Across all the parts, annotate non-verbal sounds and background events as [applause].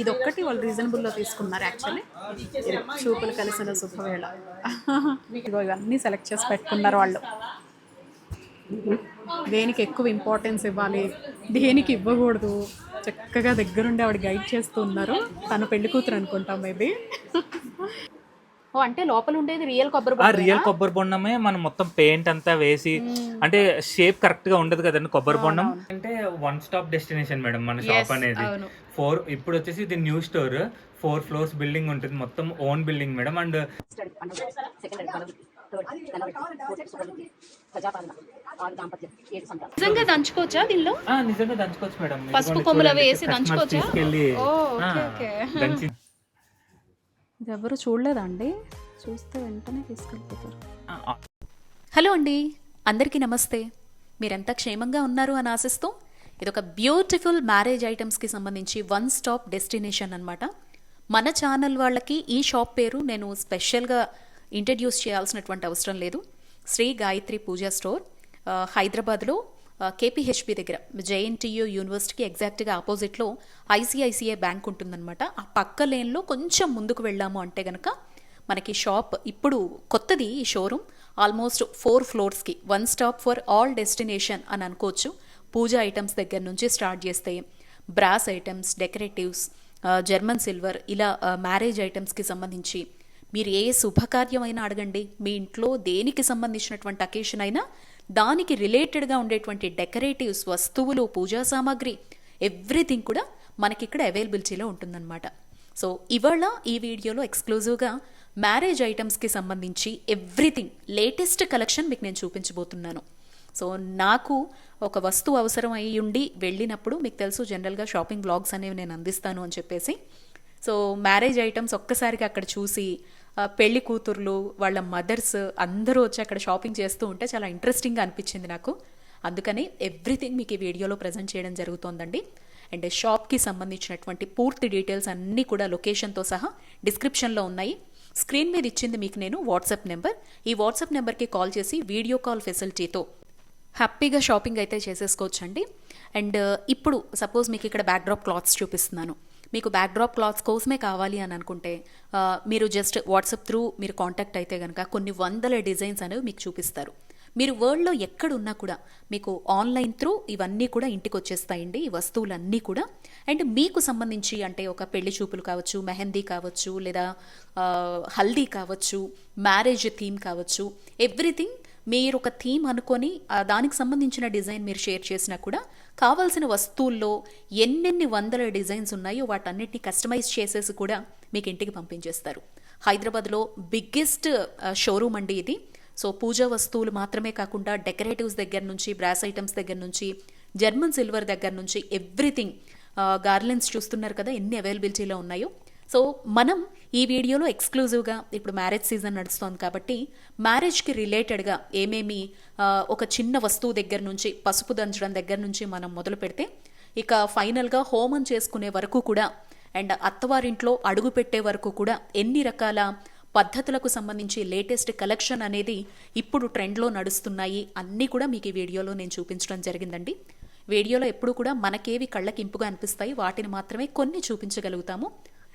ఇదొక్కటి వాళ్ళు రీజనబుల్లో తీసుకున్నారు యాక్చువల్లీ. చూపులు కలిసిన శుభవేళ. ఇగో ఇవన్నీ సెలెక్ట్ చేసి పెట్టుకున్నారు వాళ్ళు. దేనికి ఎక్కువ ఇంపార్టెన్స్ ఇవ్వాలి? దేనికి ఇవ్వకూడదు? చక్కగా దగ్గరుండి ఆవిడ గైడ్ చేస్తూ ఉన్నారు. తను పెళ్ళి కూతురు అనుకుంటాం మేబీ ఓ అంటే లోపల ఉండేది రియల్ కొబ్బరి ఆ రియల్ కొబ్బరి బొండమే మనం మొత్తం పెయింట్ అంతా వేసి అంటే షేప్ కరెక్ట్గా ఉండదు కదండి కొబ్బరి బొండం. అంటే వన్ స్టాప్ డెస్టినేషన్ మేడం మన షాప్ అనేది. ఫోర్ ఇప్పుడు వచ్చేసి ఇది new store four floors building ఉంటుంది. మొత్తం ఓన్ బిల్డింగ్ మేడం. అండ్ నిజంగా దంచుకోవచ్చా దీనిలో? నిజంగా దంచుకోవచ్చు మేడం. పసుపు కొమ్ములు అవి వేసి దంచుకోవచ్చా? తీసుకెళ్ళి ఓ, ఆ, ఓకే, ఓకే. దంచి ఇది ఎవరు చూడలేదా అండి చూస్తే వెంటనే తీసుకెళ్ళిపోతారు. హలో అండి. అందరికీ నమస్తే. మీరంతా క్షేమంగా ఉన్నారు అని ఆశిస్తూ ఇది ఒక బ్యూటిఫుల్ మ్యారేజ్ ఐటమ్స్కి సంబంధించి వన్ స్టాప్ డెస్టినేషన్ అన్నమాట. మన ఛానల్ వాళ్ళకి ఈ షాప్ పేరు నేను స్పెషల్గా ఇంట్రడ్యూస్ చేయాల్సినటువంటి అవసరం లేదు. శ్రీ గాయత్రి పూజా స్టోర్ హైదరాబాద్లో కేపీహెచ్బి దగ్గర జేఎన్టీయూ యూనివర్సిటీకి ఎగ్జాక్ట్గా ఆపోజిట్లో ఐసిఐసిఐ బ్యాంక్ ఉంటుందన్నమాట. ఆ పక్క లేన్లో కొంచెం ముందుకు వెళ్ళాము అంటే గనక మనకి షాప్ ఇప్పుడు కొత్తది ఈ showroom. Almost four ఫ్లోర్స్కి one stop for all destination అని అనుకోవచ్చు. పూజా ఐటమ్స్ దగ్గర నుంచి స్టార్ట్ చేస్తే brass items decoratives German silver ఇలా మ్యారేజ్ ఐటమ్స్కి సంబంధించి మీరు ఏ శుభకార్యమైనా అడగండి. మీ ఇంట్లో దేనికి సంబంధించినటువంటి అకేషన్ అయినా దానికి రిలేటెడ్గా ఉండేటువంటి డెకరేటివ్స్ వస్తువులు పూజా సామాగ్రి ఎవ్రీథింగ్ కూడా మనకి ఇక్కడ అవైలబిలిటీలో ఉంటుందన్నమాట. సో ఇవాళ ఈ వీడియోలో ఎక్స్క్లూజివ్గా మ్యారేజ్ ఐటమ్స్కి సంబంధించి ఎవ్రీథింగ్ లేటెస్ట్ కలెక్షన్ మీకు నేను చూపించబోతున్నాను. సో నాకు ఒక వస్తువు అవసరం అయి ఉండి వెళ్ళినప్పుడు మీకు తెలుసు జనరల్గా షాపింగ్ బ్లాగ్స్ అనేవి నేను అందిస్తాను అని చెప్పేసి. సో మ్యారేజ్ ఐటమ్స్ ఒక్కసారిగా అక్కడ చూసి పెళ్ళి కూతుర్లు వాళ్ళ మదర్స్ అందరూ వచ్చి అక్కడ షాపింగ్ చేస్తూ ఉంటే చాలా ఇంట్రెస్టింగ్గా అనిపించింది నాకు. అందుకని ఎవ్రీథింగ్ మీకు ఈ వీడియోలో ప్రజెంట్ చేయడం జరుగుతోందండి. అండ్ షాప్కి సంబంధించినటువంటి పూర్తి డీటెయిల్స్ అన్నీ కూడా లొకేషన్తో సహా డిస్క్రిప్షన్లో ఉన్నాయి. స్క్రీన్ మీద ఇచ్చింది మీకు నేను వాట్సాప్ నెంబర్ ఈ వాట్సాప్ నెంబర్కి కాల్ చేసి వీడియో కాల్ ఫెసిలిటీతో హ్యాపీగా షాపింగ్ అయితే చేసేసుకోవచ్చండి. అండ్ uh, ఇప్పుడు సపోజ్ మీకు ఇక్కడ బ్యాక్డ్రాప్ క్లాత్స్ చూపిస్తున్నాను. మీకు బ్యాక్డ్రాప్ క్లాత్స్ కోసమే కావాలి అని అనుకుంటే మీరు జస్ట్ వాట్సాప్ త్రూ మీరు కాంటాక్ట్ అయితే కనుక కొన్ని వందల డిజైన్స్ అనేవి మీకు చూపిస్తారు. మీరు వరల్డ్లో ఎక్కడున్నా కూడా మీకు ఆన్లైన్ త్రూ ఇవన్నీ కూడా ఇంటికి వచ్చేస్తాయండి ఈ వస్తువులన్నీ కూడా. అండ్ మీకు సంబంధించి అంటే ఒక పెళ్ళి చూపులు కావచ్చు మెహందీ కావచ్చు లేదా హల్దీ కావచ్చు మ్యారేజ్ థీమ్ కావచ్చు ఎవ్రీథింగ్ మీరు ఒక థీమ్ అనుకొని దానికి సంబంధించిన డిజైన్ మీరు షేర్ చేసినా కూడా కావాల్సిన వస్తువుల్లో ఎన్నెన్ని వందల డిజైన్స్ ఉన్నాయో వాటన్నిటిని కస్టమైజ్ చేసేసి కూడా మీకు ఇంటికి పంపించేస్తారు. హైదరాబాద్లో బిగ్గెస్ట్ షోరూమ్ అండి ఇది. సో పూజా వస్తువులు మాత్రమే కాకుండా డెకరేటివ్స్ దగ్గర నుంచి బ్రాస్ ఐటమ్స్ దగ్గర నుంచి జర్మన్ సిల్వర్ దగ్గర నుంచి ఎవ్రీథింగ్ గార్లెన్స్ చూస్తున్నారు కదా ఎన్ని అవైలబిలిటీలో ఉన్నాయో. సో మనం ఈ వీడియోలో ఎక్స్క్లూజివ్గా ఇప్పుడు మ్యారేజ్ సీజన్ నడుస్తోంది కాబట్టి మ్యారేజ్కి రిలేటెడ్గా ఏమేమి ఒక చిన్న వస్తువు దగ్గర నుంచి పసుపు దంచడం దగ్గర నుంచి మనం మొదలు పెడితే ఇక ఫైనల్గా హోమం చేసుకునే వరకు కూడా అండ్ అత్తవారింట్లో అడుగు పెట్టే వరకు కూడా ఎన్ని రకాల పద్ధతులకు సంబంధించి లేటెస్ట్ కలెక్షన్ అనేది ఇప్పుడు ట్రెండ్లో నడుస్తున్నాయి అన్నీ కూడా మీకు ఈ వీడియోలో నేను చూపించడం జరిగిందండి. వీడియోలో ఎప్పుడు కూడా మనకేవి కళ్ళకి ఇంపుగా అనిపిస్తాయి వాటిని మాత్రమే కొన్ని చూపించగలుగుతాము.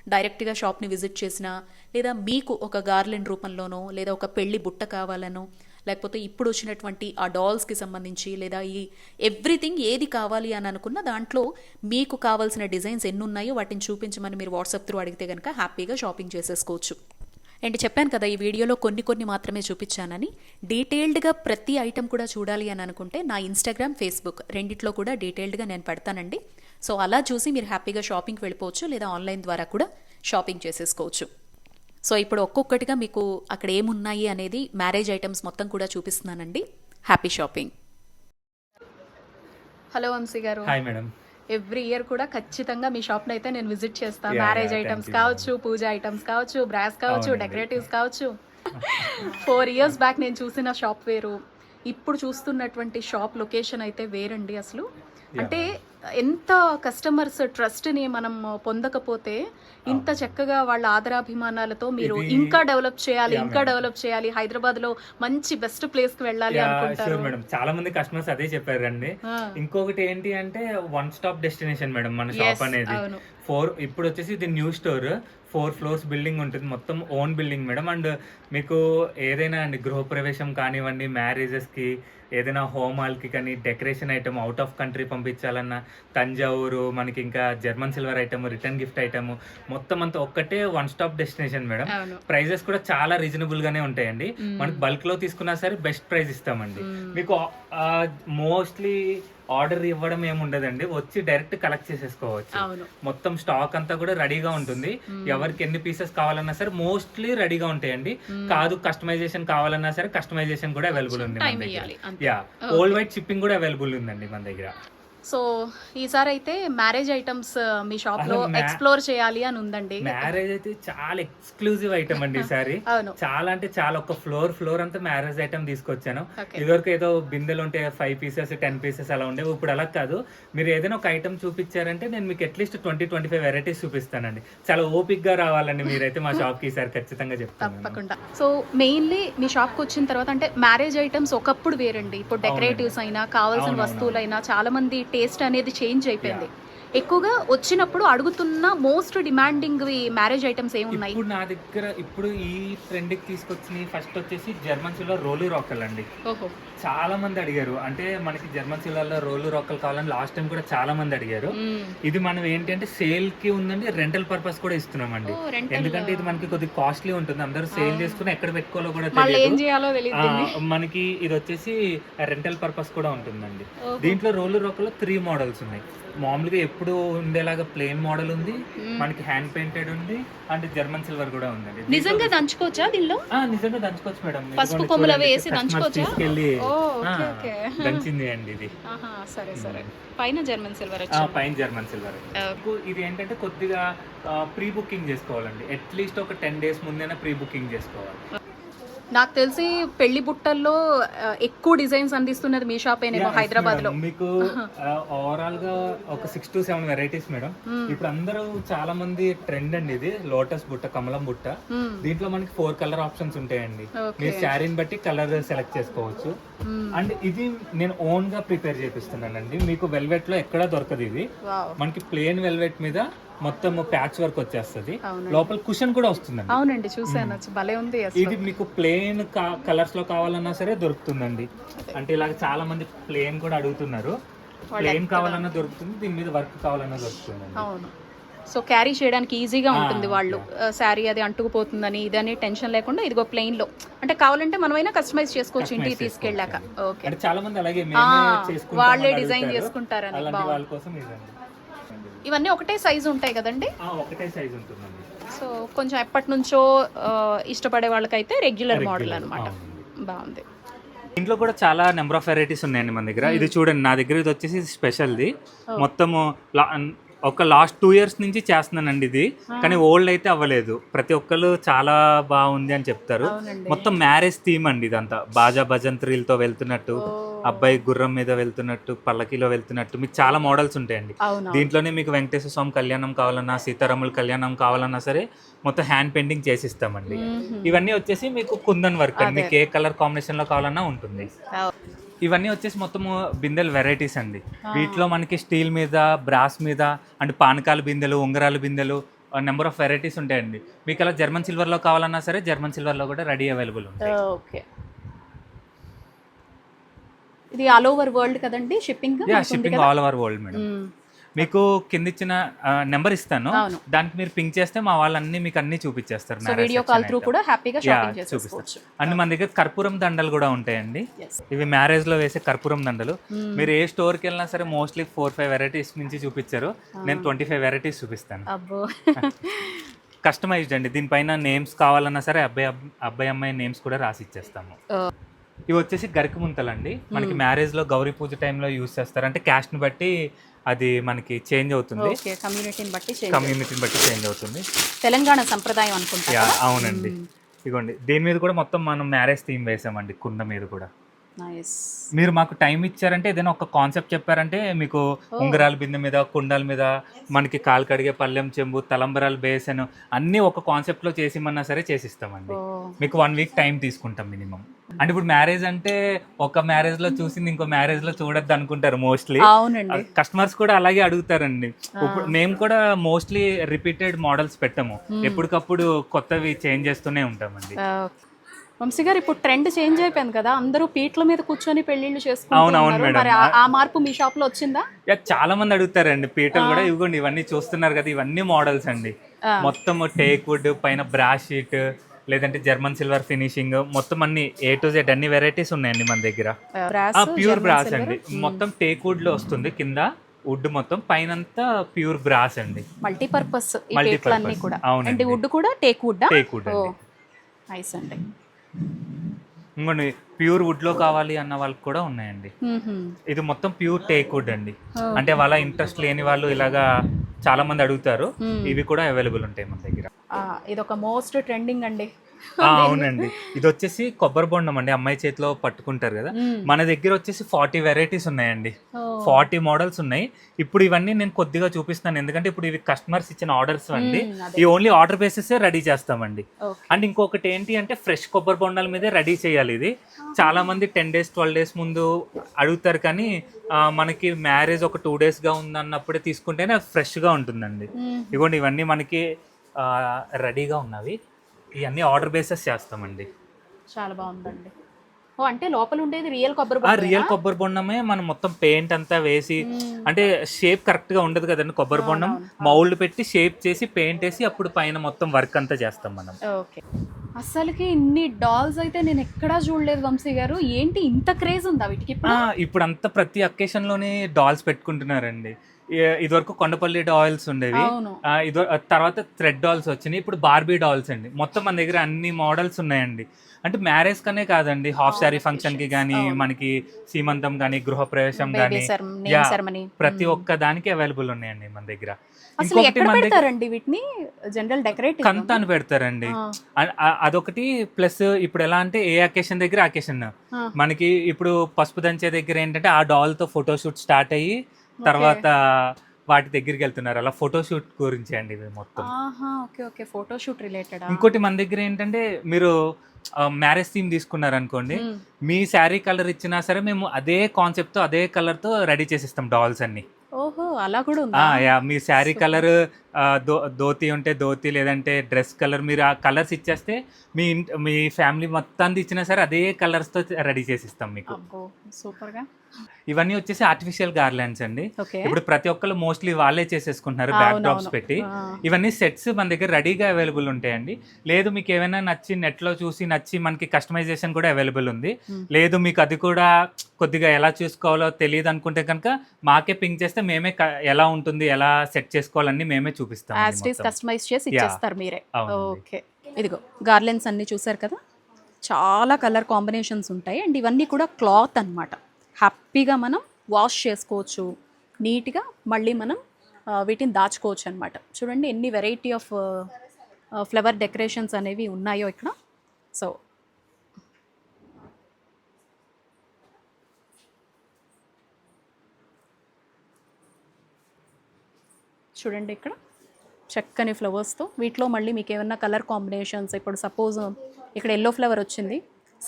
డైరెక్ట్గా షాప్ని విజిట్ చేసినా లేదా మీకు ఒక గార్లెండ్ రూపంలోనో లేదా ఒక పెళ్ళి బుట్ట కావాలనో లేకపోతే ఇప్పుడు వచ్చినటువంటి ఆ డాల్స్కి సంబంధించి లేదా ఈ ఎవ్రీథింగ్ ఏది కావాలి అని అనుకున్న దాంట్లో మీకు కావాల్సిన డిజైన్స్ ఎన్ని ఉన్నాయో వాటిని చూపించమని మీరు వాట్సాప్ త్రూ అడిగితే కనుక హ్యాపీగా షాపింగ్ చేసేసుకోవచ్చు. అండ్ చెప్పాను కదా ఈ వీడియోలో కొన్ని కొన్ని మాత్రమే చూపించానని. డీటెయిల్డ్గా ప్రతి ఐటెం కూడా చూడాలి అని అనుకుంటే నా ఇన్స్టాగ్రామ్ ఫేస్బుక్ రెండిట్లో కూడా డీటెయిల్డ్గా నేను పెడతానండి. సో అలా చూసి మీరు హ్యాపీగా షాపింగ్కి వెళ్ళిపోవచ్చు లేదా ఆన్లైన్ ద్వారా కూడా షాపింగ్ చేసేసుకోవచ్చు. సో ఇప్పుడు ఒక్కొక్కటిగా మీకు అక్కడ ఏమున్నాయి అనేది మ్యారేజ్ ఐటమ్స్ మొత్తం కూడా చూపిస్తున్నానండి. Happy shopping. హలో వంశీ గారు. Hi madam. ఎవ్రీ ఇయర్ కూడా ఖచ్చితంగా మీ షాప్ అయితే నేను విజిట్ చేస్తాను మ్యారేజ్ ఐటమ్స్ కావచ్చు పూజ ఐటమ్స్ కావచ్చు బ్రాస్ కావచ్చు. డెకరేటివ్స్ కావచ్చు. ఫోర్ ఇయర్స్ బ్యాక్ నేను చూసిన షాప్ వేరు. ఇప్పుడు చూస్తున్నటువంటి షాప్ లొకేషన్ అయితే వేరండి అసలు. అంటే ఎంత కస్టమర్స్ ట్రస్ట్ని మనం పొందకపోతే ఇంత చక్కగా వాళ్ళ ఆదరాభిమానాలతో మీరు ఇంకా డెవలప్ చేయాలి ఇంకా. డెవలప్ చేయాలి హైదరాబాద్లో మంచి బెస్ట్ ప్లేస్కి వెళ్ళాలి అనుకుంటారు. మేడం. చాలా మంది కస్టమర్స్ అదే చెప్పారండి. ఇంకొకటి ఏంటి అంటే వన్ స్టాప్ డెస్టినేషన్ మేడం మన షాప్ అనేది. ఫోర్ ఇప్పుడు వచ్చేసి ఇది new store four floors building ఉంటుంది. మొత్తం ఓన్ బిల్డింగ్ మేడం. అండ్ మీకు ఏదైనా అండి గృహప్రవేశం కానివ్వండి మ్యారేజెస్కి ఏదైనా హోమాలకి కానీ decoration item out of country పంపించాలన్నా Thanjavur మనకి ఇంకా German silver item return gift item మొత్తం అంతా ఒక్కటే one stop destination madam. Prices కూడా చాలా రీజనబుల్ గానే ఉంటాయండి. మనకి బల్క్లో తీసుకున్నా సరే బెస్ట్ ప్రైస్ ఇస్తామండి. మీకు మోస్ట్లీ ఆర్డర్ ఇవ్వడం ఏమి ఉండదండి. వచ్చి డైరెక్ట్ కలెక్ట్ చేసేసుకోవచ్చు. మొత్తం స్టాక్ అంతా కూడా రెడీగా ఉంటుంది. ఎవరికి ఎన్ని పీసెస్ కావాలన్నా సరే మోస్ట్లీ రెడీగా ఉంటాయండి. కాదు కస్టమైజేషన్ కావాలన్నా సరే కస్టమైజేషన్ కూడా అవైలబుల్ ఉంది యా ఓల్డ్ వైట్ షిప్పింగ్ కూడా అవైలబుల్ ఉందండి మన దగ్గర. సో ఈసారి అయితే మ్యారేజ్ ఐటమ్స్ మీ షాప్లో ఎక్స్ప్లోర్ చేయాలి అని ఉందండి. మ్యారేజ్ అయితే చాలా ఎక్స్క్లూజివ్ ఐటమ్ అండి [laughs] ఈసారి. చాలా అంటే చాలా ఒక ఫ్లోర్ ఫ్లోర్ అంతా మ్యారేజ్ ఐటమ్ తీసుకొచ్చాను. ఇదివరకు ఏదో బిందెలు ఉంటే ఫైవ్ పీసెస్ టెన్ పీసెస్ అలా ఉండేవి. ఇప్పుడు అలా కాదు. మీరు ఏదైనా ఒక ఐటమ్ చూపించారంటే నేను మీకు at least twenty twenty five varieties చూపిస్తానండి. చాలా ఓపిక్గా రావాలండి మీరైతే మా షాప్కి ఈసారి ఖచ్చితంగా చెప్తాను తప్పకుండా. సో మెయిన్లీ మీ షాప్కి వచ్చిన తర్వాత అంటే మ్యారేజ్ ఐటమ్స్ ఒకప్పుడు వేరండి. ఇప్పుడు డెకరేటివ్స్ అయినా కావాల్సిన. వస్తువులైనా చాలా మంది టేస్ట్ అనేది చేంజ్ అయిపోయింది. ఎక్కువగా వచ్చినప్పుడు అడుగుతున్న మోస్ట్ డిమాండింగ్ మ్యారేజ్ ఐటమ్స్ ఏమున్నాయి? ఇప్పుడు నా దగ్గర ఇప్పుడు ఈ ట్రెండ్కి తీసుకొచ్చిన ఫస్ట్ వచ్చేసి జర్మన్ సిల్వర్ రోలు రాకల్ అండి. చాలా మంది అడిగారు. అంటే మనకి జర్మన్ సిల్వర్లో రోలు రాకల్ కావాలని లాస్ట్ టైం కూడా చాలా మంది అడిగారు. ఇది మనం ఏంటి అంటే సేల్కి ఉందండి రెంటల్ పర్పస్ కూడా ఇస్తున్నామండి. ఓ, rental. ఎందుకంటే ఇది మనకి కొద్దిగా కాస్ట్లీ ఉంటుంది. అందరూ సేల్ చేసుకుని ఎక్కడ పెట్టుకోవాలో కూడా తెలియదు. మనకి ఇది వచ్చేసి రెంటల్ పర్పస్ కూడా ఉంటుందండి. దీంట్లో రోలు రోకలో త్రీ మోడల్స్ ఉన్నాయి. మామూలుగా ఎప్పుడు ఉండేలాగా ప్లెయిన్ మోడల్ ఉంది మనకి హ్యాండ్ పెయింటెడ్ ఉంది అండ్ జర్మన్ సిల్వర్ కూడా ఉందండి. నిజంగా దంచుకోవచ్చా దీనిలో? నిజంగా దంచుకోవచ్చు మేడం. పసుపు కొమ్ములు వేసి దంచుకోవచ్చా? తీసుకెళ్ళి. దంచింది అండి ఇది. సరే సరే. పైన జర్మన్ సిల్వర్ పైన జర్మన్ సిల్వర్ ఇది ఏంటంటే కొద్దిగా ప్రీ బుకింగ్ చేసుకోవాలండి. అట్లీస్ట్ ఒక టెన్ డేస్ ముందైనా ప్రీ బుకింగ్ చేసుకోవాలి. నాకు తెలిసి పెళ్ళి బుట్టల్లో ఎక్కువ డిజైన్స్ అందిస్తున్నది మీ షాపేనేమో Yeah, హైదరాబాద్లో. మీకు [laughs] ఓవరాల్గా ఒక six to seven varieties madam ఇప్పుడు అందరూ చాలా మంది ట్రెండ్ అండి ఇది లోటస్ బుట్ట కమలం బుట్ట. Hmm. దీంట్లో మనకి ఫోర్ కలర్ ఆప్షన్స్ ఉంటాయండి. మీరు శారీని బట్టి కలర్ సెలెక్ట్ చేసుకోవచ్చు. Hmm. అండ్ ఇది నేను ఓన్గా ప్రిపేర్ చేపిస్తున్నానండి. మీకు వెల్వెట్లో ఎక్కడా దొరకదు ఇది. మనకి ప్లెయిన్ వెల్వెట్ మీద మొత్తం ప్యాచ్ వర్క్ వచ్చేస్తుంది. లోపల కుషన్ కూడా వస్తుందండి. అవునండి చూసాను భలే ఉంది ఇది మీకు ప్లెయిన్ కలర్స్లో కావాలన్నా సరే దొరుకుతుందండి. అంటే ఇలాగ చాలా మంది ప్లెయిన్ కూడా అడుగుతున్నారు. ప్లెయిన్ కావాలన్నా దొరుకుతుంది దీని మీద వర్క్ కావాలన్నా దొరుకుతుందండి. అవును. సో క్యారీ చేయడానికి ఈజీగా ఉంటుంది వాళ్ళు. శారీ అది అంటుకుపోతుందని ఇదని టెన్షన్ లేకుండా ఇదిగో ప్లెయిన్లో అంటే కావాలంటే మనమైనా కస్టమైజ్ చేసుకోవచ్చు ఇంటికి తీసుకెళ్ళాక. ఓకే. చాలా మంది అలాగే వాళ్ళే డిజైన్. చేసుకుంటారని. వాళ్ళ కోసం ఇవన్నీ ఒకటే సైజు ఉంటాయి కదండి? ఆ, ఒకటే సైజ్ ఉంటుందండి. సో కొంచెం ఎప్పటి నుంచో ఇష్టపడే వాళ్ళకైతే రెగ్యులర్ మోడల్ అవునండి. బాగుంది. ఇంట్లో కూడా చాలా నెంబర్ ఆఫ్ వెరైటీస్ ఉన్నాయండి మన దగ్గర. ఇది చూడండి నా దగ్గర ఇది వచ్చేసి స్పెషల్ది మొత్తము ఒక లాస్ట్ టూ ఇయర్స్ నుంచి చేస్తున్నానండి ఇది. కానీ ఓల్డ్ అయితే అవ్వలేదు. ప్రతి ఒక్కరు చాలా బాగుంది అని చెప్తారు. మొత్తం మ్యారేజ్ థీమ్ అండి ఇదంతా. బాజా భజంత్రీలతో వెళ్తున్నట్టు. అబ్బాయి గుర్రం మీద వెళ్తున్నట్టు పల్లకిలో వెళ్తున్నట్టు మీకు చాలా మోడల్స్ ఉంటాయండి. దీంట్లోనే మీకు వెంకటేశ్వర స్వామి కళ్యాణం కావాలన్నా సీతారాముల కళ్యాణం కావాలన్నా సరే మొత్తం హ్యాండ్ పెయింటింగ్ చేసిస్తామండి. ఇవన్నీ వచ్చేసి మీకు కుందన్ వర్క్ అండి. మీకు ఏ కలర్ కాంబినేషన్లో కావాలన్నా ఉంటుంది. ఇవన్నీ వచ్చేసి మొత్తము బిందెలు వెరైటీస్ అండి. వీటిలో మనకి స్టీల్ మీద బ్రాస్ మీద అండ్ పానకాల బిందెలు ఉంగరాల బిందెలు నెంబర్ ఆఫ్ వెరైటీస్ ఉంటాయండి. మీకు అలా జర్మన్ సిల్వర్లో కావాలన్నా సరే జర్మన్ సిల్వర్లో కూడా రెడీ అవైలబుల్ ఉంటాయి. ఓకే. ఇది ఆల్ ఓవర్ వరల్డ్ కదండి shipping shipping all over world madam మీకు కింద ఇచ్చిన నెంబర్ ఇస్తాను. దానికి మీరు పింక్ చేస్తే మా వాళ్ళన్నీ మీకు అన్ని చూపించేస్తారు వీడియో కాల్ త్రూ. కూడా హ్యాపీగా షాపింగ్ చూపిస్తాను. అండ్ మన దగ్గర కర్పూరం దండలు కూడా ఉంటాయండి. ఇవి మ్యారేజ్లో వేసే కర్పూరం దండలు. మీరు ఏ స్టోర్కి వెళ్ళినా సరే మోస్ట్లీ ఫోర్ ఫైవ్ వెరైటీస్ నుంచి చూపించారు నేను ట్వంటీ ఫైవ్ వెరైటీస్ చూపిస్తాను కస్టమైజ్డ్ [laughs] అండి. దీనిపైన నేమ్స్ కావాలన్నా సరే అబ్బాయి అబ్- అబ్బాయి అమ్మాయి నేమ్స్ కూడా రాసి ఇచ్చేస్తాము ఇవి వచ్చేసి గరికి ముంతలండి. మనకి మ్యారేజ్లో గౌరీ పూజ టైంలో యూస్ చేస్తారు. అంటే క్యాస్ట్ని బట్టి అది మనకి చేంజ్ అవుతుంది. కమ్యూనిటీని బట్టి. కమ్యూనిటీని బట్టి చేంజ్ అవుతుంది. తెలంగాణ సంప్రదాయం అనుకుంటా అవునండి. ఇగోండి దీని మీద కూడా మొత్తం మనం మ్యారేజ్ థీమ్ వేసామండి కుండ మీద కూడా. మీరు మాకు టైం ఇచ్చారంటే ఏదైనా ఒక కాన్సెప్ట్ చెప్పారంటే మీకు ఉంగరాల బిందె మీద కుండాల మీద మనకి కాలు కడిగే పళ్ళెం చెంబు తలంబరాలు బేసన్ అన్నీ ఒక కాన్సెప్ట్లో చేసిమన్నా సరే చేసిస్తామండి. మీకు వన్ వీక్ టైం తీసుకుంటాం మినిమం. అంటే ఇప్పుడు మ్యారేజ్ అంటే ఒక మ్యారేజ్లో చూసింది ఇంకో మ్యారేజ్లో చూడొద్దు అనుకుంటారు మోస్ట్లీ కస్టమర్స్ కూడా అలాగే అడుగుతారండి. ఇప్పుడు మేము కూడా మోస్ట్లీ రిపీటెడ్ మోడల్స్ పెట్టము. ఎప్పటికప్పుడు కొత్తవి చేంజ్ చేస్తూనే ఉంటామండి. వంశీ గారు ఇప్పుడు ట్రెండ్ చేంజ్ అయిపోయింది కదా అందరూ పీట్ల మీద కూర్చొని పెళ్ళిళ్ళు చేసుకుంటున్నారు మేడం. మరి ఆ- మార్పు మీ షాప్లో వచ్చిందా? యా, చాలా మంది అడుగుతారండి పీటలు కూడా ఇవ్వండి ఇవన్నీ చూస్తున్నారు కదా ఇవన్నీ మోడల్స్ అండి. మొత్తం టేక్ వుడ్ పైన బ్రాష్ షీట్ లేదంటే జర్మన్ సిల్వర్ ఫినిషింగ్ మొత్తం అన్ని ఏ టు జెడ్ అన్ని వెరైటీస్ ఉన్నాయండి మన దగ్గర. ప్యూర్ బ్రాస్ అండి. మొత్తం టేక్ వుడ్లో వస్తుంది కింద వుడ్ మొత్తం పైనంతా ప్యూర్ బ్రాస్ అండి. మల్టీపర్పస్ ఈ Multipurpose. పేట్లన్నీ కూడా. అవునండి. అంటే వుడ్ కూడా teak wood teak wood nice అండి. ఇంకోండి ప్యూర్ వుడ్లో కావాలి అన్న వాళ్ళకి కూడా ఉన్నాయండి. ఇది మొత్తం ప్యూర్ టేక్ వుడ్ అండి. అంటే వాళ్ళ ఇంట్రెస్ట్ లేని వాళ్ళు ఇలాగా చాలా మంది అడుగుతారు. ఇవి కూడా అవైలబుల్ ఉంటాయి మన దగ్గర. ఇది ఒక మోస్ట్ ట్రెండింగ్ అండి. అవునండి. ఇది వచ్చేసి కొబ్బరి బొండం అండి. అమ్మాయి చేతిలో పట్టుకుంటారు కదా. మన దగ్గర వచ్చేసి ఫార్టీ వెరైటీస్ ఉన్నాయండి. ఫార్టీ మోడల్స్ ఉన్నాయి. ఇప్పుడు ఇవన్నీ నేను కొద్దిగా చూపిస్తాను ఎందుకంటే ఇప్పుడు ఇవి కస్టమర్స్ ఇచ్చిన ఆర్డర్స్ అండి. ఈ ఓన్లీ ఆర్డర్ బేసిస్ రెడీ చేస్తామండి. అండ్ ఇంకొకటి ఏంటి అంటే ఫ్రెష్ కొబ్బరి బొండాల మీదే రెడీ చేయాలి ఇది. చాలా మంది టెన్ డేస్ ట్వెల్వ్ డేస్ ముందు అడుగుతారు కానీ మనకి మ్యారేజ్ ఒక టూ డేస్గా ఉందన్నప్పుడే తీసుకుంటేనే ఫ్రెష్గా ఉంటుందండి. ఇదిగోండి ఇవన్నీ మనకి రెడీగా ఉన్నవి. ఇవన్నీ ఆర్డర్ బేసెస్ చేస్తామండి. చాలా బాగుందండి. ఓ అంటే లోపల ఉండేది రియల్ కొబ్బరి ఆ రియల్ కొబ్బరి బొండమే మనం మొత్తం పెయింట్ అంతా వేసి అంటే షేప్ కరెక్ట్గా ఉండదు కదండి కొబ్బరి బొండం. మౌల్డ్ పెట్టి షేప్ చేసి పెయింట్ వేసి అప్పుడు పైన మొత్తం వర్క్ అంతా చేస్తాం మనం. ఓకే. అసలుకి ఇన్ని డాల్స్ అయితే నేను ఎక్కడా చూడలేదు వంశీ గారు. ఏంటి ఇంత క్రేజ్ ఉందా వీటికి ఇప్పుడు? అంతా ప్రతి అకేషన్లోనే డాల్స్ పెట్టుకుంటున్నారండి. ఏ- ఇదివరకు కొండపల్లి డాల్స్ ఉండేవి. ఇదో తర్వాత థ్రెడ్ డాల్స్ వచ్చినాయి. ఇప్పుడు బార్బీ డాల్స్ అండి. మొత్తం మన దగ్గర అన్ని మోడల్స్ ఉన్నాయండి. అంటే మ్యారేజ్ కనే కాదండి. హాఫ్ శారీ ఫంక్షన్కి కానీ మనకి సీమంతం కానీ గృహప్రవేశం కానీ ప్రతి ఒక్క దానికి అవైలబుల్ ఉన్నాయండి మన దగ్గర. అసలు ఇంకొకటి ఎక్కడ మన దగ్గర పెడతారండి వీటిని? జనరల్ డెకరేటివ్ కంత అని పెడతారండి. అదొకటి ప్లస్ ఇప్పుడు ఎలా అంటే ఏ అకేషన్ దగ్గర అకేషన్. మనకి ఇప్పుడు పసుపు దంచే దగ్గర ఏంటంటే ఆ డాల్తో ఫోటోషూట్ స్టార్ట్ అయ్యి తర్వాత వాటి దగ్గరికి వెళ్తున్నారు. అలా ఫోటోషూట్ గురించి అండి ఇవి మొత్తం. Okay okay. Photoshoot related? ఇంకోటి మన దగ్గర ఏంటంటే మీరు మ్యారేజ్ థీమ్ తీసుకున్నారు అనుకోండి మీ శారీ కలర్ ఇచ్చినా సరే మేము అదే కాన్సెప్ట్తో అదే కలర్తో రెడీ చేసిస్తాం డాల్స్ అన్ని. ఓహో అలా కూడా యా మీ శారీ కలర్ ధోతి ఉంటే ధోతి లేదంటే డ్రెస్ కలర్ మీరు ఆ కలర్స్ ఇచ్చేస్తే మీ మీ ఫ్యామిలీ మొత్తాన్ని ఇచ్చినా సరే అదే కలర్స్తో రెడీ చేసిస్తాం మీకు. అబ్బో సూపర్గా ఇవన్నీ వచ్చేసి ఆర్టిఫిషియల్ గార్లాండ్స్ అండి. ఇప్పుడు ప్రతి ఒక్కరు మోస్ట్లీ వాళ్ళే చేసేసుకుంటున్నారు బ్యాక్ డ్రాప్స్. పెట్టి. ఇవన్నీ సెట్స్ మన దగ్గర రెడీగా అవైలబుల్ ఉంటాయండి. లేదు మీకు ఏమైనా నచ్చి నెట్లో చూసి నచ్చి మనకి కస్టమైజేషన్ కూడా అవైలబుల్ ఉంది. లేదు మీకు అది కూడా కొద్దిగా ఎలా చూసుకోవాలో తెలియదు అనుకుంటే కనుక మాకే పింక్ చేస్తే మేమే ఎలా ఉంటుంది ఎలా సెట్ చేసుకోవాలని మేమే చూపిస్తాం యాజ్ ఇట్ కస్టమైజ్ చేసి ఇచ్చేస్తారు మీరే. ఓకే ఇదిగో గార్లెన్స్ అన్ని చూసారు కదా? చాలా కలర్ కాంబినేషన్స్ ఉంటాయి. అండ్ ఇవన్నీ కూడా క్లాత్ అన్నమాట. హ్యాపీగా మనం వాష్ చేసుకోవచ్చు. నీట్గా మళ్ళీ మనం వీటిని దాచుకోవచ్చు అనమాట చూడండి ఎన్ని వెరైటీ ఆఫ్ ఫ్లవర్ డెకరేషన్స్ అనేవి ఉన్నాయో ఇక్కడ. సో చూడండి ఇక్కడ. చక్కని ఫ్లవర్స్తో. వీటిలో మళ్ళీ మీకు ఏమన్నా కలర్ కాంబినేషన్స్ ఇప్పుడు సపోజ్ ఇక్కడ ఎల్లో ఫ్లవర్ వచ్చింది.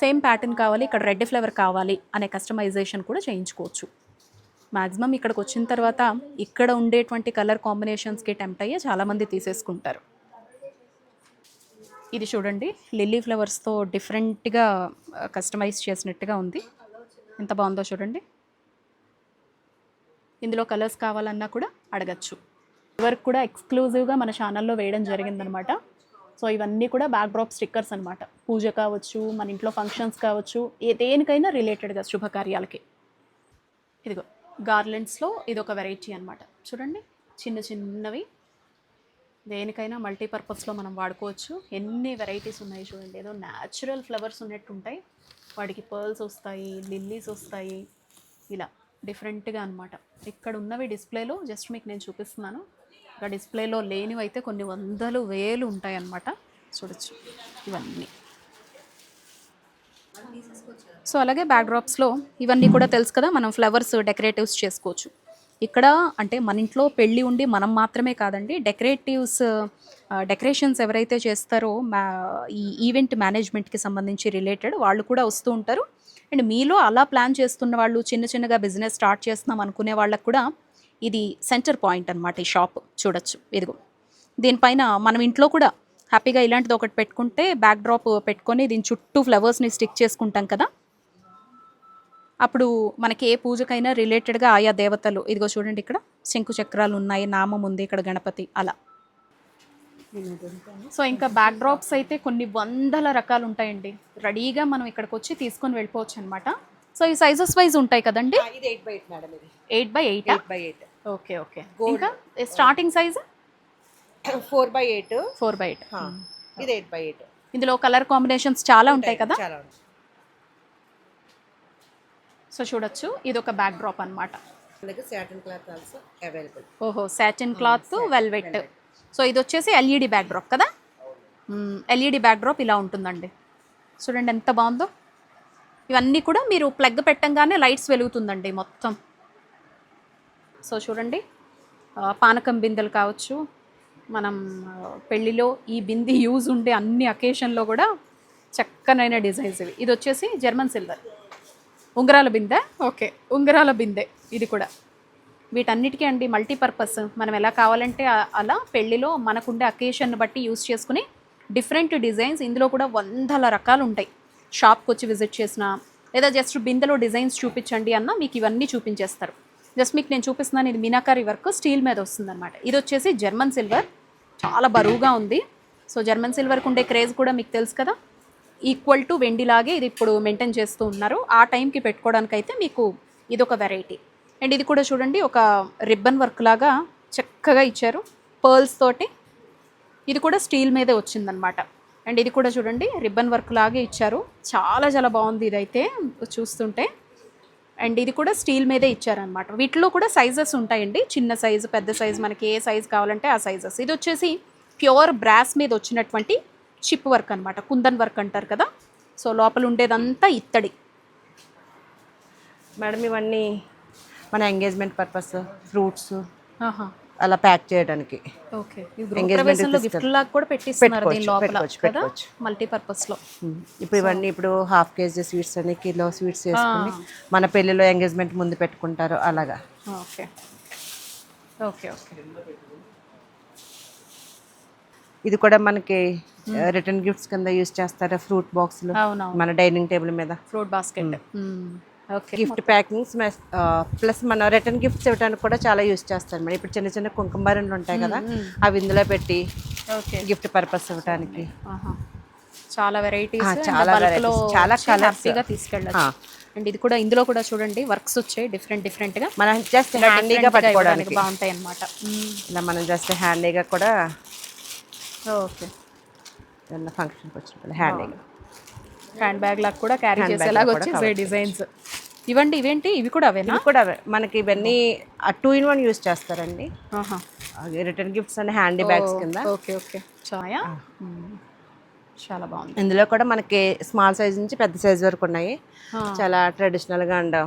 సేమ్ ప్యాటర్న్ కావాలి ఇక్కడ రెడ్ ఫ్లవర్ కావాలి అనే కస్టమైజేషన్ కూడా చేయించుకోవచ్చు. మ్యాక్సిమం ఇక్కడికి వచ్చిన తర్వాత ఇక్కడ ఉండేటువంటి కలర్ కాంబినేషన్స్కి టెంప్ట్ అయ్యే చాలామంది తీసేసుకుంటారు. ఇది చూడండి లిల్లీ ఫ్లవర్స్తో డిఫరెంట్గా కస్టమైజ్ చేసినట్టుగా ఉంది. ఎంత బాగుందో చూడండి. ఇందులో కలర్స్ కావాలన్నా కూడా అడగచ్చు. వర్క్ కూడా ఎక్స్క్లూజివ్గా మన ఛానల్లో వేయడం జరిగిందనమాట. సో ఇవన్నీ కూడా బ్యాక్ డ్రాప్ స్టిక్కర్స్ అనమాట. పూజ కావచ్చు మన ఇంట్లో ఫంక్షన్స్ కావచ్చు ఏ దేనికైనా రిలేటెడ్గా శుభకార్యాలకి. ఇదిగో గార్లెండ్స్లో ఇది ఒక వెరైటీ అనమాట. చూడండి చిన్న చిన్నవి. దేనికైనా మల్టీపర్పస్లో మనం వాడుకోవచ్చు. ఎన్ని వెరైటీస్ ఉన్నాయి చూడండి. ఏదో న్యాచురల్ ఫ్లవర్స్ ఉన్నట్టు ఉంటాయి వాటికి పర్ల్స్ వస్తాయి లిల్లీస్ వస్తాయి. ఇలా డిఫరెంట్గా అనమాట. ఇక్కడ ఉన్నవి డిస్ప్లేలో జస్ట్ మీకు నేను చూపిస్తున్నాను. ఇంకా డిస్ప్లేలో లేనివి అయితే కొన్ని వందలు వేలు ఉంటాయి అన్నమాట చూడొచ్చు. ఇవన్నీ. సో అలాగే బ్యాక్డ్రాప్స్లో ఇవన్నీ కూడా తెలుసు కదా మనం ఫ్లవర్స్ డెకరేటివ్స్ చేసుకోవచ్చు. ఇక్కడ అంటే మన ఇంట్లో పెళ్ళి ఉండి మనం మాత్రమే కాదండి డెకరేటివ్స్ డెకరేషన్స్ ఎవరైతే చేస్తారో మా ఈ ఈవెంట్ మేనేజ్మెంట్కి సంబంధించి రిలేటెడ్ వాళ్ళు కూడా వస్తూ ఉంటారు. అండ్ మీలో అలా ప్లాన్ చేస్తున్న వాళ్ళు చిన్న చిన్నగా బిజినెస్ స్టార్ట్ చేస్తున్నాం అనుకునే వాళ్ళకు కూడా ఇది సెంటర్ పాయింట్ అనమాట ఈ షాప్ చూడొచ్చు. ఇదిగో. దీనిపైన మనం ఇంట్లో కూడా హ్యాపీగా ఇలాంటిది ఒకటి పెట్టుకుంటే బ్యాక్ డ్రాప్ పెట్టుకొని దీని చుట్టూ ఫ్లవర్స్ని స్టిక్ చేసుకుంటాం కదా. అప్పుడు మనకి ఏ పూజకైనా రిలేటెడ్గా ఆయా దేవతలు ఇదిగో చూడండి ఇక్కడ శంకు చక్రాలు ఉన్నాయి నామం ఉంది ఇక్కడ గణపతి అలా. సో ఇంకా బ్యాక్ డ్రాప్స్ అయితే కొన్ని వందల రకాలు ఉంటాయండి. రెడీగా మనం ఇక్కడికి వచ్చి తీసుకొని వెళ్ళిపోవచ్చు అనమాట సో ఈ సైజెస్ వైజ్ ఉంటాయి కదండి? Eight by eight eight by eight okay okay. ఇంకా? Starting size four by eight. Four by eight. ఇది ఎయిట్ బై ఎయిట్. ఇందులో కలర్ కాంబినేషన్స్ చాలా ఉంటాయి కదా. సో చూడొచ్చు ఇది ఒక బ్యాక్ డ్రాప్ అనమాట అలాగే సాటిన్ క్లాత్ ఆల్సో అవైలబుల్ ఓహో సాటిన్ క్లాత్ వెల్వెట్ సో ఇది వచ్చేసి ఎల్ఈడి బ్యాక్ డ్రాప్ కదా? ఎల్ఈడి బ్యాక్ డ్రాప్ ఇలా ఉంటుందండి. చూడండి ఎంత బాగుందో. ఇవన్నీ కూడా మీరు ప్లగ్ పెట్టంగానే లైట్స్ వెలుగుతుందండి మొత్తం. సో చూడండి పానకం బిందెలు కావచ్చు మనం పెళ్ళిలో ఈ బింది యూజ్ ఉండే అన్ని అకేషన్లో కూడా చక్కనైన డిజైన్స్ ఇవి. ఇది వచ్చేసి జర్మన్ సిల్వర్. ఉంగరాల బిందె. ఓకే. ఉంగరాల బిందె ఇది కూడా. వీటన్నిటికీ అండి మల్టీపర్పస్. మనం ఎలా కావాలంటే అలా పెళ్ళిలో మనకుండే అకేషన్ బట్టి యూస్ చేసుకుని డిఫరెంట్ డిజైన్స్ ఇందులో కూడా వందల రకాలు ఉంటాయి షాప్కి వచ్చి విజిట్ చేసిన లేదా జస్ట్ బిందెలో డిజైన్స్ చూపించండి అన్న మీకు ఇవన్నీ చూపించేస్తారు. జస్ట్ మీకు నేను చూపిస్తున్నాను ఇది మీనాకారి వర్క్ స్టీల్ మీద వస్తుందన్నమాట. ఇది వచ్చేసి జర్మన్ సిల్వర్. చాలా బరువుగా ఉంది. సో జర్మన్ సిల్వర్కి ఉండే క్రేజ్ కూడా మీకు తెలుసు కదా? ఈక్వల్ టు వెండిలాగే ఇది ఇప్పుడు మెయింటైన్ చేస్తూ ఉన్నారు. ఆ టైంకి పెట్టుకోవడానికి అయితే మీకు ఇది ఒక వెరైటీ అండ్ ఇది కూడా చూడండి ఒక రిబ్బన్ వర్క్ లాగా చక్కగా ఇచ్చారు. పర్ల్స్ తోటి. ఇది కూడా స్టీల్ మీదే వచ్చిందనమాట అండ్ ఇది కూడా చూడండి రిబ్బన్ వర్క్ లాగే ఇచ్చారు. చాలా చాలా బాగుంది ఇదైతే చూస్తుంటే. అండ్ ఇది కూడా స్టీల్ మీదే ఇచ్చారనమాట వీటిలో కూడా సైజెస్ ఉంటాయండి. చిన్న సైజు పెద్ద సైజు మనకి ఏ సైజు కావాలంటే ఆ సైజెస్. ఇది వచ్చేసి ప్యూర్ బ్రాస్ మీద వచ్చినటువంటి చిప్ వర్క్ అనమాట కుందన్ వర్క్ అంటారు కదా. సో లోపల ఉండేదంతా ఇత్తడి. మేడం ఇవన్నీ మన ఎంగేజ్మెంట్ పర్పస్ ఫ్రూట్స్. ఆహా. అలా ప్యాక్ చేయడానికి. మల్టీపర్పస్లో. ఇప్పుడు ఇవన్నీ ఇప్పుడు హాఫ్ కేజీ స్వీట్స్ అని కిలో స్వీట్స్ వేసుకుని మన పెళ్ళిలో ఎంగేజ్మెంట్ ముందు పెట్టుకుంటారు అలాగా. ఓకే. Okay okay. ఇది కూడా మనకి రిటర్న్ గిఫ్ట్స్ కింద యూస్ చేస్తారు? ఫ్రూట్ బాక్స్లు? అవునవును. మన డైనింగ్ టేబుల్ మీద. Fruit basket. Gift packings plus మన రిటర్న్ గిఫ్ట్స్ ఇవ్వడానికి కూడా చాలా యూస్ చేస్తారు మేడం. ఇప్పుడు చిన్న చిన్న కుంకుమరణలు ఉంటాయి కదా అవి ఇందులో పెట్టి ఓకే. గిఫ్ట్ పర్పస్ ఇవ్వడానికి చాలా వెరైటీస్ చాలా చాలా తీసుకెళ్ళచ్చు. అండ్ ఇది కూడా ఇందులో కూడా చూడండి వర్క్స్ వచ్చాయి డిఫరెంట్ డిఫరెంట్గా. మనం జస్ట్ హ్యాండీగా పట్టుకోవడానికి. బాగుంటాయి అనమాట ఇలా మనం జస్ట్ హ్యాండీగా కూడా ఓకే. ఏదైనా ఫంక్షన్కి వచ్చినప్పుడు హ్యాండీగా హ్యాండ్ బ్యాగ్ లాగా కూడా క్యారీ చేసేలాగా వచ్చేసాయి డిజైన్స్. ఇవ్వండి ఇవేంటి? ఇవి కూడా అవేనా? ఇవి కూడా అవే. మనకి ఇవన్నీ టూ ఇన్ వన్ యూస్ చేస్తారండి. Return gifts and handy bags కింద. Okay okay. చాయా? చాలా బాగుంది. ఇందులో కూడా మనకి స్మాల్ సైజ్ నుంచి పెద్ద సైజ్ వరకు ఉన్నాయి. చాలా ట్రెడిషనల్గా అండ్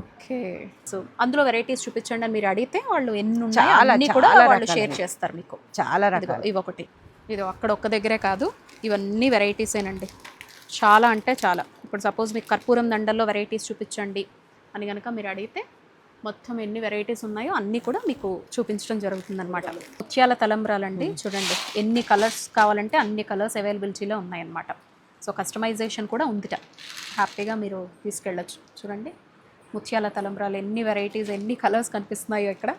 ఓకే. సో అందులో వెరైటీస్ చూపించండి అని మీరు అడిగితే వాళ్ళు ఎన్ని ఉన్నాయి అన్ని కూడా వాళ్ళు షేర్. చేస్తారు మీకు. చాలా రకాలు. ఇవి ఒకటి ఇది అక్కడ ఒక్క దగ్గరే కాదు ఇవన్నీ వెరైటీసేనండి చాలా అంటే చాలా. ఇప్పుడు సపోజ్ మీకు కర్పూరం దండల్లో వెరైటీస్ చూపించండి అని కనుక మీరు అడిగితే మొత్తం ఎన్ని వెరైటీస్ ఉన్నాయో అన్నీ కూడా మీకు చూపించడం జరుగుతుందన్నమాట. ముత్యాల తలంబ్రాలండి చూడండి. ఎన్ని కలర్స్ కావాలంటే అన్ని కలర్స్ అవైలబిలిటీలో ఉన్నాయన్నమాట. సో కస్టమైజేషన్ కూడా ఉందిట. హ్యాపీగా మీరు తీసుకెళ్ళచ్చు. చూడండి. ముత్యాల తలంబ్రాలు ఎన్ని వెరైటీస్ ఎన్ని కలర్స్ కనిపిస్తున్నాయో ఇక్కడ.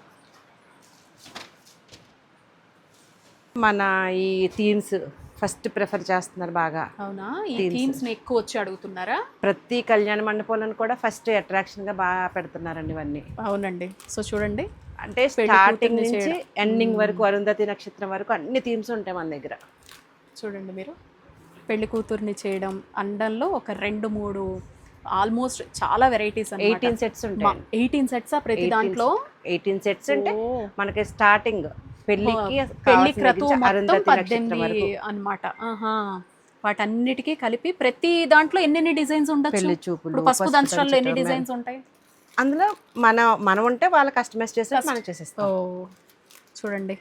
మన ఈ థీమ్స్ ఫస్ట్ ప్రిఫర్ చేస్తున్నారు బాగా. అవునా? ఈ థీమ్స్ ఎక్కువ వచ్చి అడుగుతున్నారా? ప్రతి కళ్యాణ మండపాలను కూడా ఫస్ట్ అట్రాక్షన్గా బాగా పెడుతున్నారండి ఇవన్నీ. అవునండి. సో చూడండి. అంటే స్టార్టింగ్ నుంచి ఎండింగ్ వరకు అరుంధతి నక్షత్రం వరకు అన్ని థీమ్స్ ఉంటాయి మన దగ్గర. చూడండి మీరు. పెళ్ళి కూతుర్ని చేయడం అండంలో ఒక రెండు మూడు ఆల్మోస్ట్ చాలా వెరైటీస్ ఎయిటీన్ సెట్స్ ఉంటాయి. ఎయిటీన్ సెట్స్ ప్రతి దాంట్లో? ఎయిటీన్ సెట్స్ అంటే. మనకి స్టార్టింగ్ పెళ్ళికి పెళ్ళి క్రతువు మొత్తం పద్దెనిమిది అనమాట ఆహా. వాటన్నిటికీ కలిపి ప్రతి దాంట్లో ఎన్నెన్ని డిజైన్స్ ఉండొచ్చు? పెళ్ళి చూపులు, పసుపు దంచడంలో ఎన్ని డిజైన్స్ ఉంటాయి? అందులో మన మనం ఉంటే వాళ్ళు కస్టమైజ్ చేసి మనం చేసేస్తాం. చూడండి.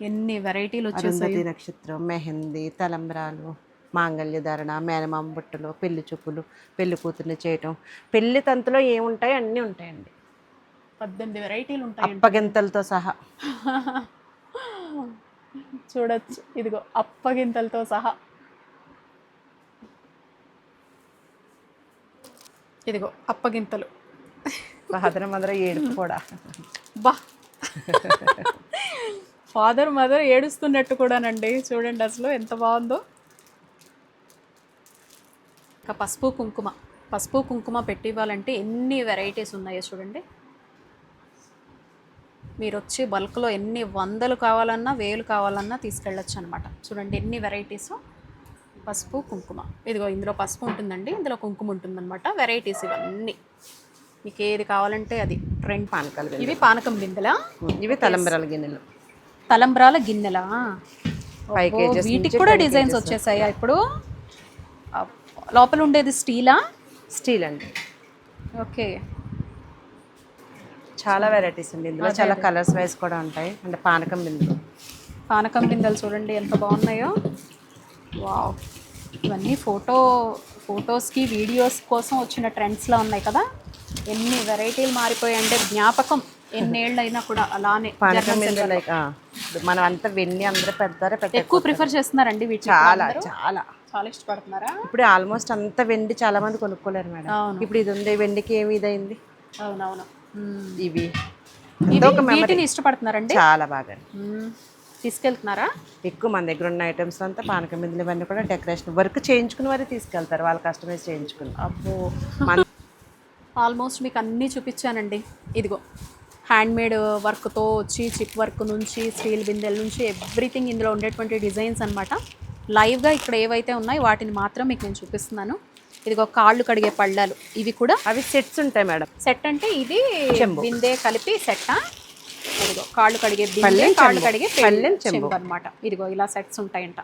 ఎన్ని వెరైటీలు వచ్చేసాయి. నక్షత్రం మెహందీ తలంబ్రాలు మాంగళ్య ధారణ మేనమామ బుట్టలు పెళ్ళి చూపులు పెళ్ళి కూతుర్ని చేయటం. పెళ్ళి తంతులో ఏముంటాయి? అన్నీ ఉంటాయండి. పద్దెనిమిది వెరైటీలు ఉంటాయి అప్పగింతలతో సహా. [laughs] చూడొచ్చు. ఇదిగో అప్పగింతలతో సహా. ఇదిగో అప్పగింతలు. ఫాదర్ మదర్ ఏడుపు కూడా. బా. ఫాదర్ మదర్ ఏడుస్తున్నట్టు కూడానండి. చూడండి అసలు ఎంత బాగుందో. ఇంకా పసుపు కుంకుమ. పసుపు కుంకుమ పెట్టి ఇవ్వాలంటే ఎన్ని వెరైటీస్ ఉన్నాయో చూడండి. మీరు వచ్చి బల్క్లో ఎన్ని వందలు కావాలన్నా వేలు కావాలన్నా తీసుకెళ్ళొచ్చు అనమాట చూడండి ఎన్ని వెరైటీస్. పసుపు కుంకుమ. ఇదిగో ఇందులో పసుపు ఉంటుందండి. ఇందులో కుంకుమ ఉంటుందన్నమాట. వెరైటీస్ ఇవన్నీ. మీకు ఏది కావాలంటే అది. ట్రెండ్ పానకాలు గిన్నెలు. ఇవి పానకం బిందెలా ఇవి తలంబరాల గిన్నెలు. తలంబ్రాల గిన్నెలా? వీటికి కూడా డిజైన్స్ వచ్చేసాయా ఇప్పుడు? లోపల ఉండేది స్టీలా? స్టీల్ అండి. ఓకే. చాలా వెరైటీస్ అండి ఇందులో చాలా కలర్స్ వైజ్ కూడా ఉంటాయి. అంటే పానకం బిందులు. పానకం బిందెలు చూడండి ఎంత బాగున్నాయో. వావ్. ఇవన్నీ ఫోటో ఫొటోస్కి వీడియోస్ కోసం వచ్చిన ట్రెండ్స్లో ఉన్నాయి కదా. ఎన్ని వెరైటీలు మారిపోయాయి అంటే జ్ఞాపకం. ఎన్నేళ్ళు అయినా కూడా అలానే మనం అంతా వెన్ని అందరూ పెడతారా ఎక్కువ ప్రిఫర్ చేస్తున్నారండి వీటిని చాలా? చాలా. చాలా ఇష్టపడుతున్నారా? ఇప్పుడు ఆల్మోస్ట్ అంత వెండి చాలా మంది కొనుక్కోలేరు మేడం. ఇప్పుడు ఇది ఉంది వెండికి ఏమి ఇదైంది? అవునవును. ఇవి. ఇవి వీటిని ఇష్టపడుతున్నారండి? చాలా బాగా. మ్మ్. తీసుకెళ్తున్నారా? ఎక్కువ మన దగ్గర ఉన్న ఐటమ్స్ అంతా పానకం బిందులు ఇవన్నీ కూడా డెకరేషన్ వర్క్ చేయించుకుని వారే తీసుకెళ్తారు. వాళ్ళు కస్టమైజ్ చేయించుకుని. అబ్బో. ఆల్మోస్ట్ [laughs] మీకు అన్నీ చూపించానండి. ఇదిగో. హ్యాండ్మేడ్ వర్క్తో వచ్చి చిప్ వర్క్ నుంచి స్టీల్ బిందెల నుంచి ఎవ్రీథింగ్ ఇందులో ఉండేటువంటి డిజైన్స్ అనమాట లైవ్గా ఇక్కడ ఏవైతే ఉన్నాయో వాటిని మాత్రం మీకు నేను చూపిస్తున్నాను. ఇదిగో కాళ్ళు కడిగే పళ్ళాలు. ఇవి కూడా అవి సెట్స్ ఉంటాయి మేడం. సెట్ అంటే ఇది. బిందె కలిపి సెట్టా. ఇదిగో కాళ్ళు కడిగే బిందె కాళ్ళు. కడిగే పళ్ళెం చెంబు. అనమాట ఇదిగో ఇలా సెట్స్ ఉంటాయంట.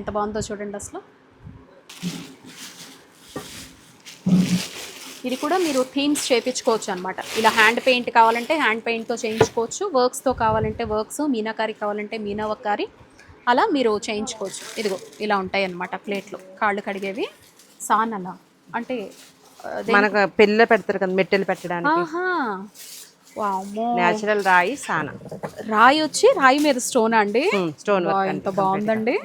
ఎంత బాగుందో చూడండి అసలు. ఇది కూడా మీరు థీమ్స్ చేయించుకోవచ్చు అనమాట ఇలా హ్యాండ్ పెయింట్ కావాలంటే హ్యాండ్ పెయింట్తో చేయించుకోవచ్చు. వర్క్స్తో కావాలంటే వర్క్స్ మీనాకారి కావాలంటే మీనావకారి అలా మీరు చేయించుకోవచ్చు. ఇదిగో ఇలా ఉంటాయి అన్నమాట ప్లేట్లు. కాళ్ళు కడిగేవి. సానలా. అంటే మనకు పెళ్ళిలో పెడతారు కదా మెట్టెలు పెట్టడానికి. నేచురల్ రాయి సాన. రాయి వచ్చి రాయి మీద స్టోన్ అండి? స్టోన్ ఎంత బాగుందండి.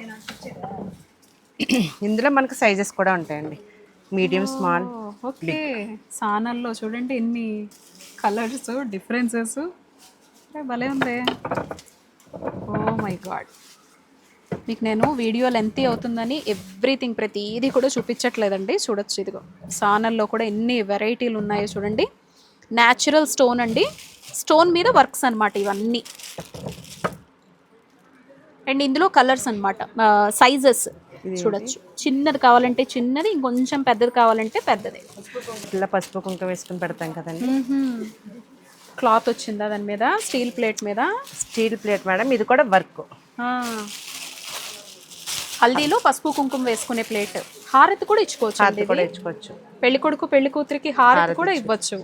[clears throat] ఇందులో మనకు సైజెస్ కూడా ఉంటాయండి. Medium small okay. సానల్లో చూడండి ఎన్ని కలర్స్ డిఫరెన్సెస్ భలే ఉంది. Oh my god. మీకు నేను వీడియో లెంత్ అవుతుందని ఎవ్రీథింగ్ ప్రతిదీ కూడా చూపించట్లేదండి. చూడొచ్చు ఇదిగో. సానల్లో కూడా ఎన్ని వెరైటీలు ఉన్నాయో చూడండి. న్యాచురల్ స్టోన్ అండి. స్టోన్ మీద వర్క్స్ అన్నమాట ఇవన్నీ. అండ్ ఇందులో కలర్స్ అనమాట సైజెస్ చూడొచ్చు. చిన్నది కావాలంటే చిన్నది ఇంకొంచెం పెద్దది కావాలంటే పెద్దది. ఇలా పసుపు కుంకుమ వేసుకుని పెడతాం కదండి. క్లాత్ వచ్చిందా దాని మీద? స్టీల్ ప్లేట్ మీద? స్టీల్ ప్లేట్ మేడం ఇది కూడా వర్క్. హల్దీలో పసుపు కుంకుమ వేసుకునే ప్లేట్. హారతి కూడా ఇచ్చుకోవచ్చు కూడా. ఇచ్చుకోవచ్చు. పెళ్ళి కొడుకు పెళ్ళి కూతురికి హారతి కూడా ఇవ్వచ్చు.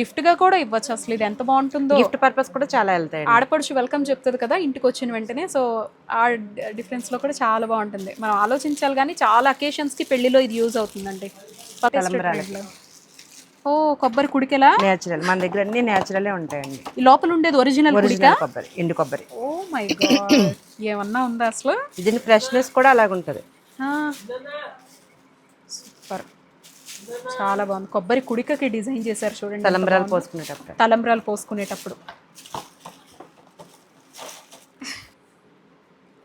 గిఫ్ట్గా కూడా ఇవ్వచ్చు. అసలు ఇది ఎంత బాగుంటుందో. గిఫ్ట్ పర్పస్ కూడా చాలా వెళ్తాయి ఆడపడుచు వెల్కమ్ చెప్తుంది కదా ఇంటికి వచ్చిన వెంటనే. సో ఆ డిఫరెన్స్లో కూడా చాలా బాగుంటుంది. మనం ఆలోచించాలి కానీ చాలా అకేషన్స్కి పెళ్ళిలో ఇది యూజ్ అవుతుందండి. ఓ కొబ్బరి కుడికెలా? నేచురల్. మన దగ్గర అన్ని నేచురలే ఉంటాయండి. ఈ లోపల ఉండేది ఒరిజినల్ కుడిక? ఒరిజినల్ కొబ్బరి ఎండు కొబ్బరి. Oh my god. ఏమన్నా ఉందా అసలు? దీని ఫ్రెష్నెస్ కూడా అలాగ ఉంటుంది సూపర్. చాలా బాగుంది. కొబ్బరి కుడికకి డిజైన్ చేశారు చూడండి. తలంబరాలు. పోసుకునేటప్పుడు. తలంబ్రాలు పోసుకునేటప్పుడు.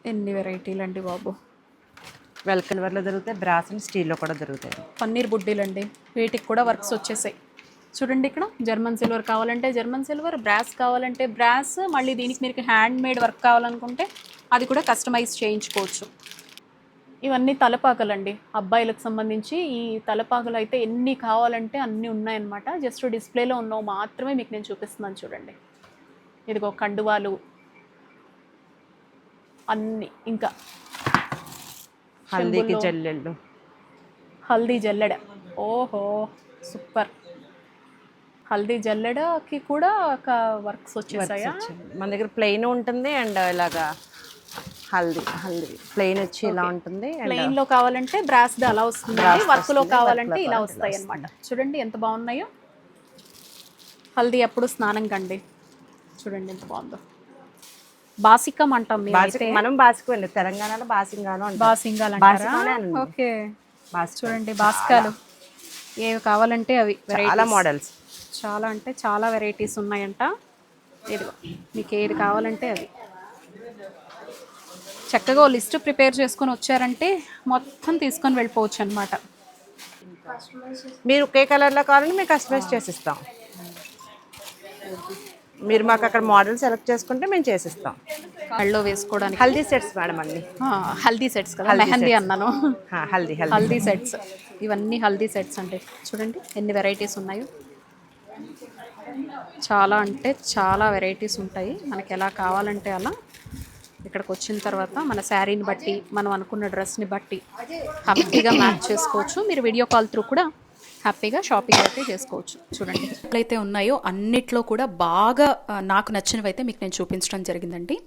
ఎన్ని వెరైటీలు అండి బాబు. వెల్కల్ వర్లో దొరుకుతాయి బ్రాస్ అండ్ స్టీల్లో కూడా దొరుకుతాయి. పన్నీర్ బుడ్డీలు అండి వీటికి కూడా వర్క్స్ వచ్చేసాయి. చూడండి ఇక్కడ జర్మన్ సిల్వర్ కావాలంటే జర్మన్ సిల్వర్ బ్రాస్ కావాలంటే బ్రాస్ మళ్ళీ దీనికి మీరు హ్యాండ్ మేడ్ వర్క్ కావాలనుకుంటే అది కూడా కస్టమైజ్ చేయించుకోవచ్చు. ఇవన్నీ తలపాకలండి. అబ్బాయిలకు సంబంధించి ఈ తలపాకలు అయితే ఎన్ని కావాలంటే అన్నీ ఉన్నాయన్నమాట. జస్ట్ డిస్ప్లేలో ఉన్నవి మాత్రమే మీకు నేను చూపిస్తున్నాను చూడండి. ఇదిగో కండువాలు. అన్నీ ఇంకా హల్దీకి జల్లెళ్ళు. హల్దీ జల్లెడ. ఓహో సూపర్. హల్దీ జల్లెడకి కూడా ఒక వర్క్స్ వచ్చేసాయా? మన దగ్గర ప్లెయిన్ ఉంటుంది అండ్ ఇలాగా హల్దీ హల్దీ. ప్లెయిన్ వచ్చి ఇలా ఉంటుంది అండ్ ప్లెయిన్లో కావాలంటే బ్రాస్ ది అలా వస్తుంది. వర్క్లో కావాలంటే ఇలా వస్తాయి అన్నమాట. చూడండి ఎంత బాగున్నాయో. హల్దీ అప్పుడు స్నానం కండి. చూడండి ఎంత బాగుందో. బాసికం అంటాం మనం బాసిక అండి. తెలంగాణలో బాసింగాలు అనండి. ఓకే. చూడండి బాసికాలు. ఏవి కావాలంటే అవి చాలా. మోడల్స్ చాలా అంటే చాలా వెరైటీస్ ఉన్నాయంట. ఇదిగో మీకు ఏది కావాలంటే అది చక్కగా లిస్ట్ ప్రిపేర్ చేసుకొని వచ్చారంటే మొత్తం తీసుకొని వెళ్ళిపోవచ్చు అనమాట మీరు ఒకే కలర్లో కావాలంటే మేము కస్టమైజ్ చేసిస్తాం. మీరు మాకు అక్కడ మోడల్ సెలెక్ట్ చేసుకుంటే మేము చేసిస్తాం. కళ్ళలో వేసుకోవడానికి. హల్దీ సెట్స్ మేడం అన్ని. ఆ, హల్దీ సెట్స్ కదా మెహందీ అన్నాను. హల్దీ. హల్దీ సెట్స్. ఇవన్నీ హల్దీ సెట్స్ అంటే చూడండి ఎన్ని వెరైటీస్ ఉన్నాయో. చాలా అంటే చాలా వెరైటీస్ ఉంటాయి. మనకి ఎలా కావాలంటే అలా ఇక్కడికి వచ్చిన తర్వాత మన శారీని బట్టి మనం అనుకున్న డ్రెస్ని బట్టి హ్యాపీగా మ్యాచ్ చేసుకోవచ్చు. మీరు వీడియో కాల్ త్రూ కూడా హ్యాపీగా షాపింగ్ అయితే చేసుకోవచ్చు. చూడండి. ఎట్లయితే ఉన్నాయో అన్నిట్లో కూడా బాగా నాకు నచ్చినవి అయితే మీకు నేను చూపించడం జరిగిందండి.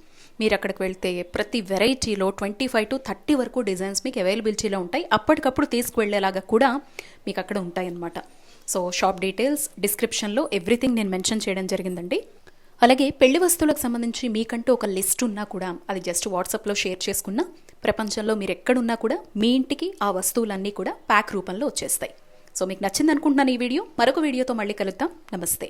మీరు అక్కడికి వెళ్తే ప్రతి వెరైటీలో ట్వంటీ ఫైవ్ టు థర్టీ వరకు డిజైన్స్ మీకు అవైలబిలిటీలో ఉంటాయి. అప్పటికప్పుడు తీసుకువెళ్ళేలాగా కూడా మీకు అక్కడ ఉంటాయన్నమాట. సో షాప్ డీటెయిల్స్ డిస్క్రిప్షన్లో ఎవ్రీథింగ్ నేను మెన్షన్ చేయడం జరిగిందండి. అలాగే పెళ్ళి వస్తువులకు సంబంధించి మీకంటూ ఒక లిస్ట్ ఉన్నా కూడా అది జస్ట్ వాట్సాప్లో షేర్ చేసుకున్నా ప్రపంచంలో మీరు ఎక్కడున్నా కూడా మీ ఇంటికి ఆ వస్తువులన్నీ కూడా ప్యాక్ రూపంలో వచ్చేస్తాయి. సో మీకు నచ్చింది అనుకుంటున్నాను ఈ వీడియో. మరొక వీడియోతో మళ్ళీ కలుద్దాం. నమస్తే.